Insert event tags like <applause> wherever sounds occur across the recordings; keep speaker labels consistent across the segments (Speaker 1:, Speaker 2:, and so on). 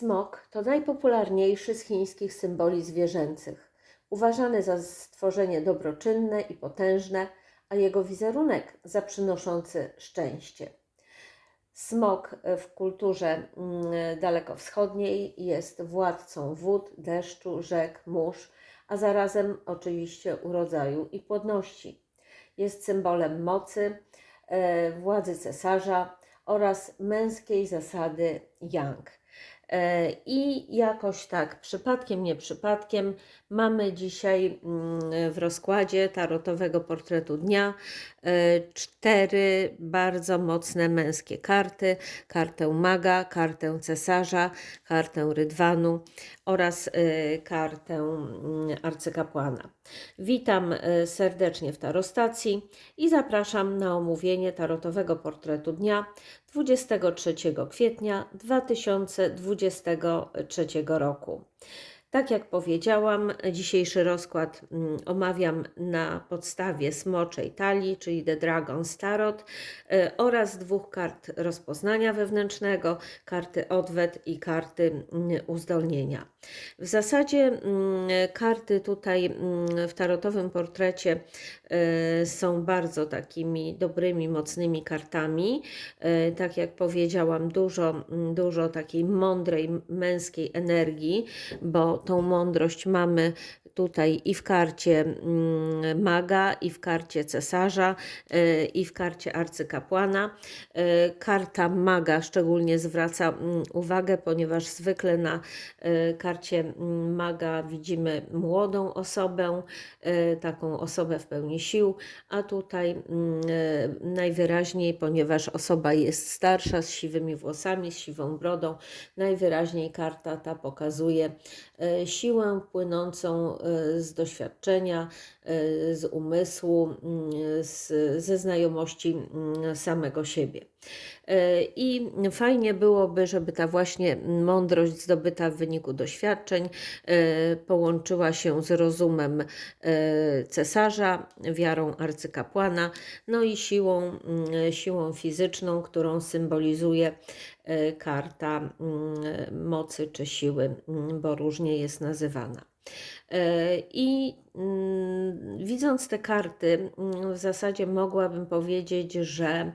Speaker 1: Smok to najpopularniejszy z chińskich symboli zwierzęcych. Uważany za stworzenie dobroczynne i potężne, a jego wizerunek za przynoszący szczęście. Smok w kulturze mm, dalekowschodniej jest władcą wód, deszczu, rzek, mórz, a zarazem oczywiście urodzaju i płodności. Jest symbolem mocy, e, władzy cesarza oraz męskiej zasady yang. E, I jakoś tak, przypadkiem, nie przypadkiem, mamy dzisiaj mm, w rozkładzie tarotowego portretu dnia e, cztery bardzo mocne męskie karty: kartę maga, kartę cesarza, kartę rydwanu oraz e, kartę mm, arcykapłana. Witam serdecznie w tarostacji i zapraszam na omówienie tarotowego portretu dnia 23 kwietnia 2023 roku. Tak jak powiedziałam, dzisiejszy rozkład mm, omawiam na podstawie smoczej talii, czyli The Dragon's Tarot y, oraz dwóch kart rozpoznania wewnętrznego, karty odwet i karty mm, uzdolnienia. W zasadzie mm, karty tutaj w tarotowym portrecie y, są bardzo takimi dobrymi, mocnymi kartami. Y, tak jak powiedziałam, dużo, dużo takiej mądrej, męskiej energii, bo tą mądrość mamy tutaj i w karcie mm, maga, i w karcie cesarza, y, i w karcie arcykapłana. Y, karta maga szczególnie zwraca mm, uwagę, ponieważ zwykle na y, karcie mm, maga widzimy młodą osobę, taką osobę w pełni sił, a tutaj najwyraźniej, ponieważ osoba jest starsza, z siwymi włosami, z siwą brodą, najwyraźniej karta ta pokazuje siłę płynącą e, z doświadczenia, e, z umysłu, z, ze znajomości samego siebie. E, I fajnie byłoby, żeby ta właśnie mądrość zdobyta w wyniku doświadczeń połączyła się z rozumem cesarza, wiarą arcykapłana, no i siłą, siłą fizyczną, którą symbolizuje karta mocy czy siły, bo różnie jest nazywana. E, I mm, widząc te karty, mm, w zasadzie mogłabym powiedzieć, że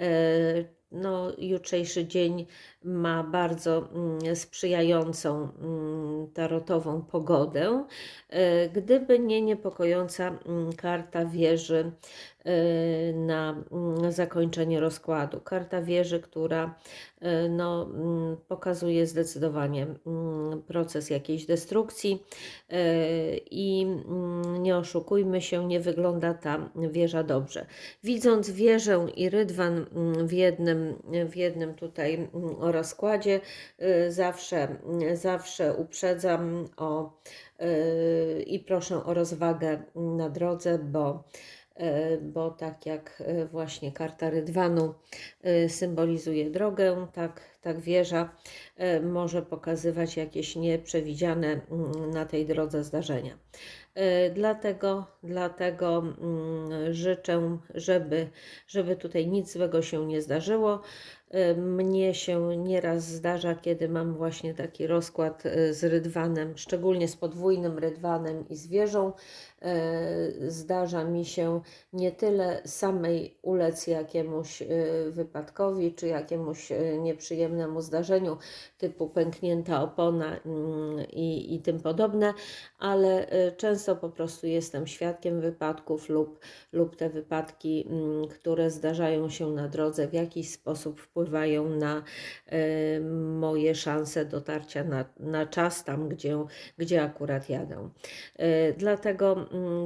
Speaker 1: e, no, jutrzejszy dzień ma bardzo mm, sprzyjającą tarotową pogodę, e, gdyby nie niepokojąca karta wieży Y, na mm, zakończenie rozkładu. Karta wieży, która y, no, mm, pokazuje zdecydowanie mm, proces jakiejś destrukcji i nie oszukujmy się, nie wygląda ta wieża dobrze. Widząc wieżę i rydwan w jednym, w jednym tutaj rozkładzie, zawsze, zawsze uprzedzam o i proszę o rozwagę na drodze, bo bo tak jak właśnie karta Rydwanu symbolizuje drogę, tak, tak wieża może pokazywać jakieś nieprzewidziane mm, na tej drodze zdarzenia. Dlatego, dlatego mm, życzę, żeby, żeby tutaj nic złego się nie zdarzyło. Mnie się nieraz zdarza, kiedy mam właśnie taki rozkład z rydwanem, szczególnie z podwójnym rydwanem i z wieżą, E, zdarza mi się nie tyle samej ulec jakiemuś e, wypadkowi czy jakiemuś e, nieprzyjemnemu zdarzeniu typu pęknięta opona mm, i, i tym podobne, ale często po prostu jestem świadkiem wypadków lub, lub te wypadki, mm, które zdarzają się na drodze, w jakiś sposób wpływają na moje szanse dotarcia na, na czas tam, gdzie, gdzie akurat jadę. Dlatego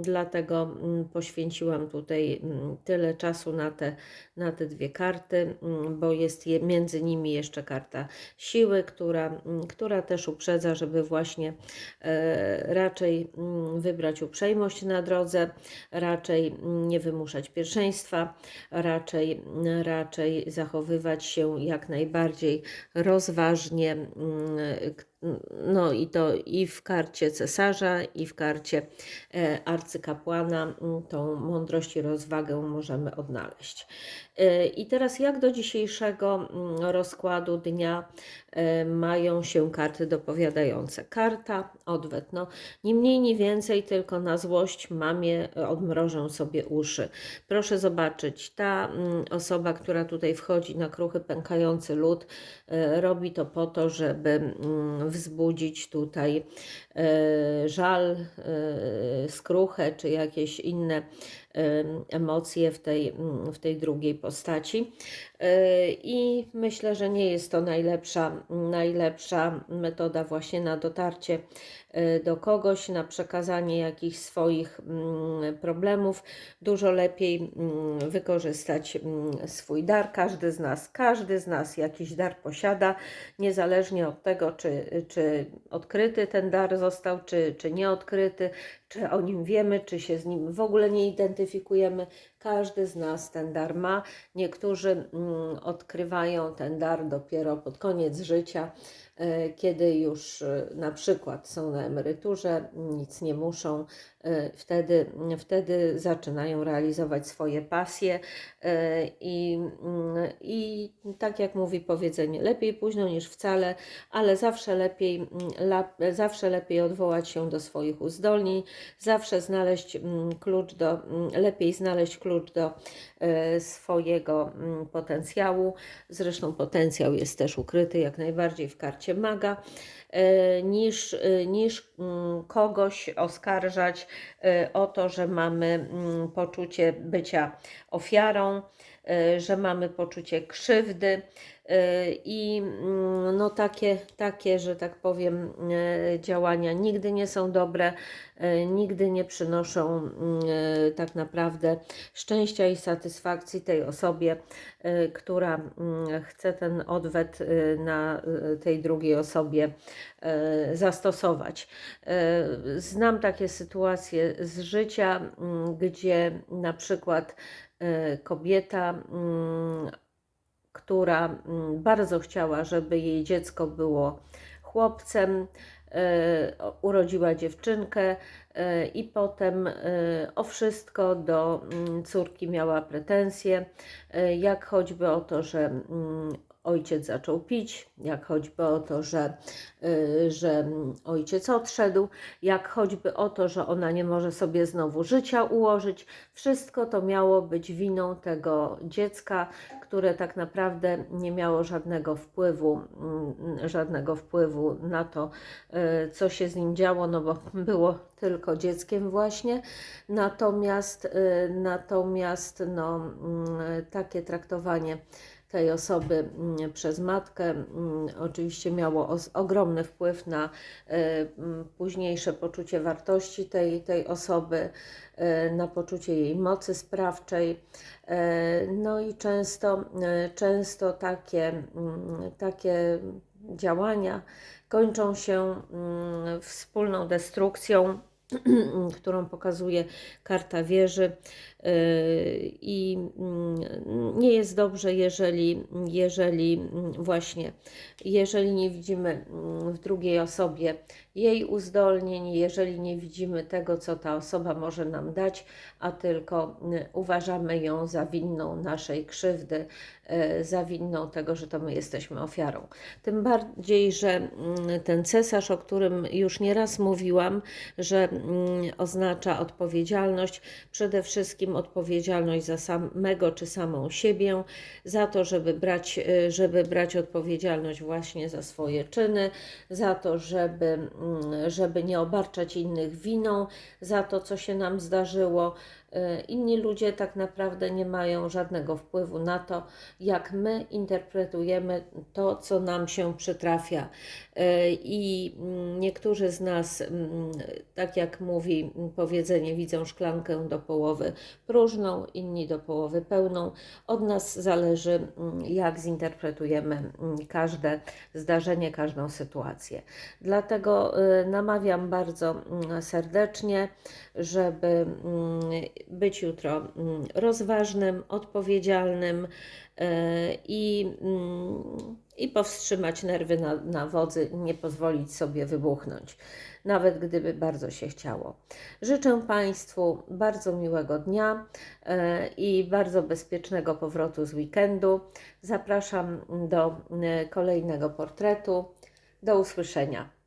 Speaker 1: dlatego mm, poświęciłam tutaj mm, tyle czasu na te, na te dwie karty, bo jest je, między nimi jeszcze karta siły, która, która też uprzedza, żeby właśnie e, raczej wybrać uprzejmość na drodze, raczej nie wymuszać pierwszeństwa, raczej, raczej zachowywać się jak najbardziej rozważnie, no i to i w karcie cesarza, i w karcie e, arcykapłana tą mądrość i rozwagę możemy odnaleźć. E, I teraz jak do dzisiejszego rozkładu dnia e, mają się karty dopowiadające. Karta, odwet, no ni mniej, ni więcej, tylko na złość mamie odmrożę sobie uszy. Proszę zobaczyć, ta mm, osoba, która tutaj wchodzi na kruchy pękający lód, e, robi to po to, żeby mm, wzbudzić tutaj e, żal, skruchę czy jakieś inne emocje w tej, mm, w tej drugiej postaci. E, I myślę, że nie jest to najlepsza, najlepsza metoda właśnie na dotarcie do kogoś, na przekazanie jakichś swoich mm, problemów. Dużo lepiej mm, wykorzystać swój dar. Każdy z nas, każdy z nas jakiś dar posiada, niezależnie od tego, czy, czy odkryty ten dar został, czy, czy nieodkryty, czy o nim wiemy, czy się z nim w ogóle nie identyfikujemy. Każdy z nas ten dar ma. Niektórzy mm, odkrywają ten dar dopiero pod koniec życia, kiedy już e, na przykład są na emeryturze, nic nie muszą, wtedy, wtedy zaczynają realizować swoje pasje i, mm, i tak jak mówi powiedzenie, lepiej późno niż wcale, ale zawsze lepiej, mm, zawsze lepiej odwołać się do swoich uzdolnień, zawsze znaleźć klucz do, lepiej znaleźć klucz do swojego mm, potencjału. Zresztą potencjał jest też ukryty jak najbardziej w karcie maga, niż, niż mm, kogoś oskarżać o to, że mamy mm, poczucie bycia ofiarą, że mamy poczucie krzywdy i no takie, takie, że tak powiem, działania nigdy nie są dobre, nigdy nie przynoszą tak naprawdę szczęścia i satysfakcji tej osobie, która chce ten odwet na tej drugiej osobie zastosować. Znam takie sytuacje z życia, gdzie na przykład kobieta która mm, bardzo chciała, żeby jej dziecko było chłopcem, e, urodziła dziewczynkę e, i potem e, o wszystko do mm, córki miała pretensje, jak choćby o to, że mm, ojciec zaczął pić, jak choćby o to, że, y, że ojciec odszedł, jak choćby o to, że ona nie może sobie znowu życia ułożyć. Wszystko to miało być winą tego dziecka, które tak naprawdę nie miało żadnego wpływu, mm, żadnego wpływu na to, y, co się z nim działo, no bo <laughs> było tylko dzieckiem właśnie. Natomiast, y, natomiast no, mm, takie traktowanie tej osoby mm, przez matkę mm, oczywiście miało ogromny wpływ na e, mm, późniejsze poczucie wartości tej, tej osoby, e, na poczucie jej mocy sprawczej. E, no i często, często takie, takie działania kończą się wspólną destrukcją <clears throat> którą pokazuje karta wieży. I mm, nie jest dobrze, jeżeli, jeżeli mm, właśnie, jeżeli nie widzimy mm, w drugiej osobie jej uzdolnień, jeżeli nie widzimy tego, co ta osoba może nam dać, a tylko uważamy ją za winną naszej krzywdy, e, za winną tego, że to my jesteśmy ofiarą. Tym bardziej, że ten cesarz, o którym już nieraz mówiłam, że oznacza odpowiedzialność, przede wszystkim wszystkim odpowiedzialność za samego czy samą siebie, za to, żeby brać, y, żeby brać odpowiedzialność właśnie za swoje czyny, za to, żeby, mm, żeby nie obarczać innych winą za to, co się nam zdarzyło, inni ludzie tak naprawdę nie mają żadnego wpływu na to, jak my interpretujemy to, co nam się przytrafia. E, I mm, niektórzy z nas, mm, tak jak mówi powiedzenie, widzą szklankę do połowy próżną, inni do połowy pełną. Od nas zależy, mm, jak zinterpretujemy każde zdarzenie, każdą sytuację. Dlatego e, namawiam bardzo serdecznie, żeby być jutro mm, rozważnym, odpowiedzialnym e, i, mm, i powstrzymać nerwy na, na wodzy, nie pozwolić sobie wybuchnąć, nawet gdyby bardzo się chciało. Życzę Państwu bardzo miłego dnia e, i bardzo bezpiecznego powrotu z weekendu. Zapraszam do e, kolejnego portretu. Do usłyszenia.